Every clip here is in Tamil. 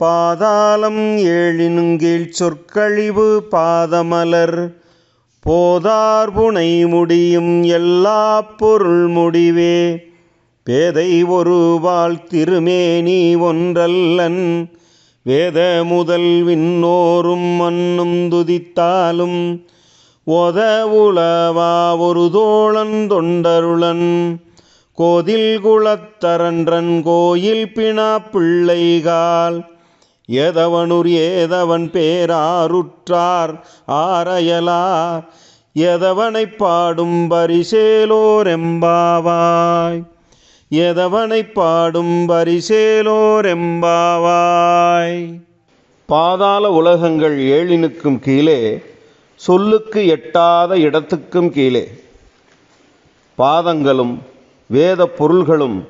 பாதாளம் ஏழினுங்கீழ் சொற்கழிவு பாதமலர். போதார் புனை முடியும் எல்லா பொருள் முடிவே. பேதை ஒருவாள் திருமேனி ஒன்றல்லன். வேத முதல் விண்ணோரும் மண்ணும் துதித்தாலும். ஒத உளவா ஒரு தோழன் தொண்டருளன். கோதில் குளத்தரன்றன் கோயில் பிணா பிள்ளைகால். எதவனுர் ஏதவன் பேராருற்றார் ஆரையலார் எதவனைப் பாடும் பரிசேலோரெம்பாவாய். எதவனை எதவனைப் பாடும் பரிசேலோரெம்பாவாய். பாதாள உலகங்கள் ஏழினுக்கும் கீழே சொல்லுக்கு எட்டாத இடத்துக்கும் கீழே. பாதங்களும் வேத பொருள்களும்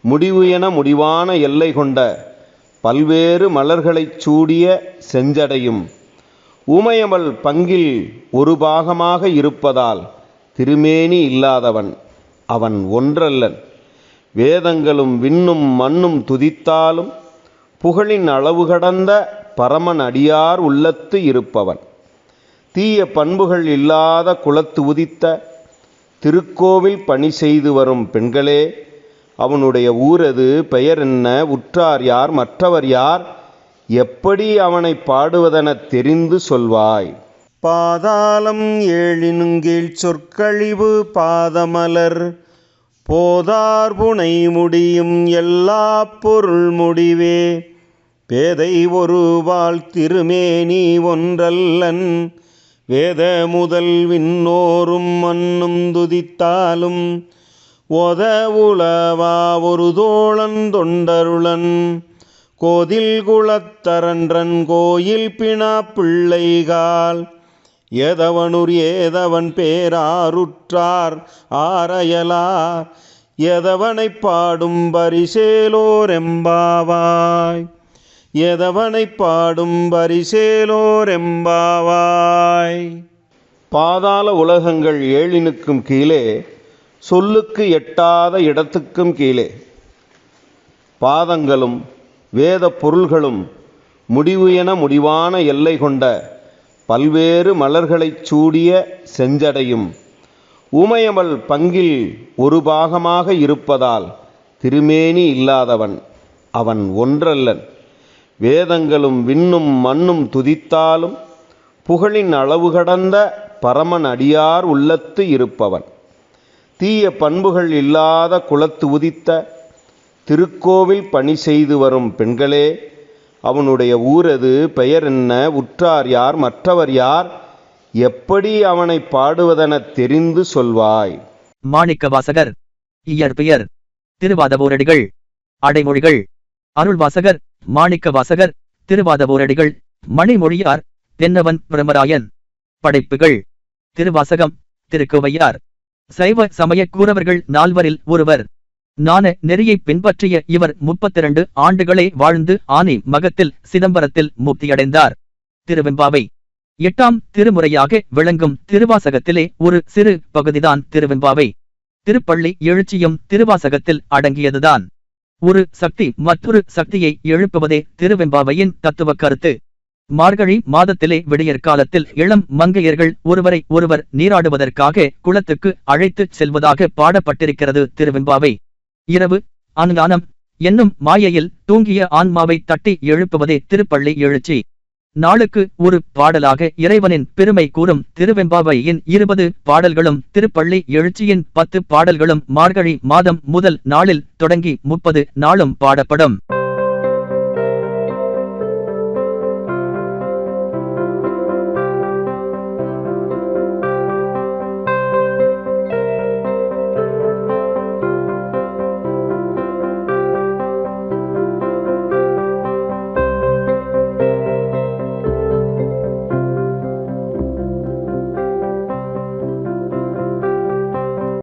முடிவு என முடிவான எல்லை கொண்ட பல்வேறு மலர்களைச் சூடிய செஞ்சடையும். ஊமையமல் பங்கில் ஒரு பாகமாக இருப்பதால் திருமேனி இல்லாதவன் அவன் ஒன்றல்லன். வேதங்களும் விண்ணும் மண்ணும் துதித்தாலும் புகழின் அளவு கடந்த பரமன் அடியார் உள்ளத்து இருப்பவன். தீய பண்புகள் இல்லாத குலத்து உதித்த திருக்கோவில் பணி செய்து வரும் பெண்களே அவனுடைய ஊரது பெயர் என்ன உற்றார் யார் மற்றவர் யார் எப்படி அவனை பாடுவதெனத் தெரிந்து சொல்வாய். பாதாளம் ஏழினுங்கீழ் சொற்கழிவு பாதமலர் போதார் புனை முடியும் எல்லா பொருள் முடிவே. பேதை ஒருவாள் திருமேனி ஒன்றல்லன் வேத முதல் விண்ணோரும் மண்ணும் துதித்தாலும் ஒதவுளவா ஒரு தோழன் தொண்டருளன். கோதில் குளத்தரன்றன் கோயில் பிணா பிள்ளைகால். எதவனுர் ஏதவன் பேராருற்றார் ஆரையலார் எதவனைப் பாடும் பரிசேலோரெம்பாவாய். எதவனை எதவனைப் பாடும் பரிசேலோரெம்பாவாய். பாதாள உலகங்கள் ஏழினுக்கும் கீழே சொல்லுக்கு எட்டாத இடத்துக்கும் கீழே. பாதங்களும் வேத பொருள்களும் முடிவு என முடிவான எல்லை கொண்ட பல்வேறு மலர்களைச் சூடிய செஞ்சடையும். உமையமல் பங்கில் ஒரு பாகமாக இருப்பதால் திருமேனி இல்லாதவன் அவன் ஒன்றல்லன். வேதங்களும் விண்ணும் மண்ணும் துதித்தாலும் புகழின் அளவு கடந்த பரமன் அடியார் உள்ளத்து இருப்பவன். தீய பண்புகள் இல்லாத குலத்து உதித்த திருக்கோவில் பணி செய்து வரும் பெண்களே அவனுடைய ஊரது பெயர் என்ன உற்றார் யார் மற்றவர் யார் எப்படி அவனை பாடுவதெனத் தெரிந்து சொல்வாய். மாணிக்கவாசகர் இயற்பெயர் திருவாதபோரடிகள் அடைமொழிகள் அருள்வாசகர் மாணிக்கவாசகர் திருவாதபோரடிகள் மணிமொழியார் தென்னவன் பிரமராயன் படைப்புகள் திருவாசகம் திருக்குவையார் சைவ சமய கூறவர்கள் நால்வரில் ஒருவர். நான நெறியைப் பின்பற்றிய இவர் முப்பத்திரண்டு ஆண்டுகளே வாழ்ந்து ஆனி மகத்தில் சிதம்பரத்தில் முக்தியடைந்தார். திருவெம்பாவை. எட்டாம் திருமுறையாக விளங்கும் திருவாசகத்திலே ஒரு சிறு பகுதிதான் திருவெம்பாவை. திருப்பள்ளி எழுச்சியும் திருவாசகத்தில் அடங்கியதுதான். ஒரு சக்தி மற்றொரு சக்தியை எழுப்புவதே திருவெம்பாவையின் தத்துவ கருத்து. மார்கழி மாதத்திலே விடியற் காலத்தில் இளம் மங்கையர்கள் ஒருவரை ஒருவர் நீராடுவதற்காக குளத்துக்கு அழைத்துச் செல்வதாக பாடப்பட்டிருக்கிறது திருவெம்பாவை. இரவு அனுதானம் என்னும் மாயையில் தூங்கிய ஆன்மாவை தட்டி எழுப்புவதே திருப்பள்ளி எழுச்சி. நாளுக்கு ஒரு பாடலாக இறைவனின் பெருமை கூறும் திருவெம்பாவையின் இருபது பாடல்களும் திருப்பள்ளி எழுச்சியின் பத்து பாடல்களும் மார்கழி மாதம் முதல் நாளில் தொடங்கி முப்பது நாளும் பாடப்படும்.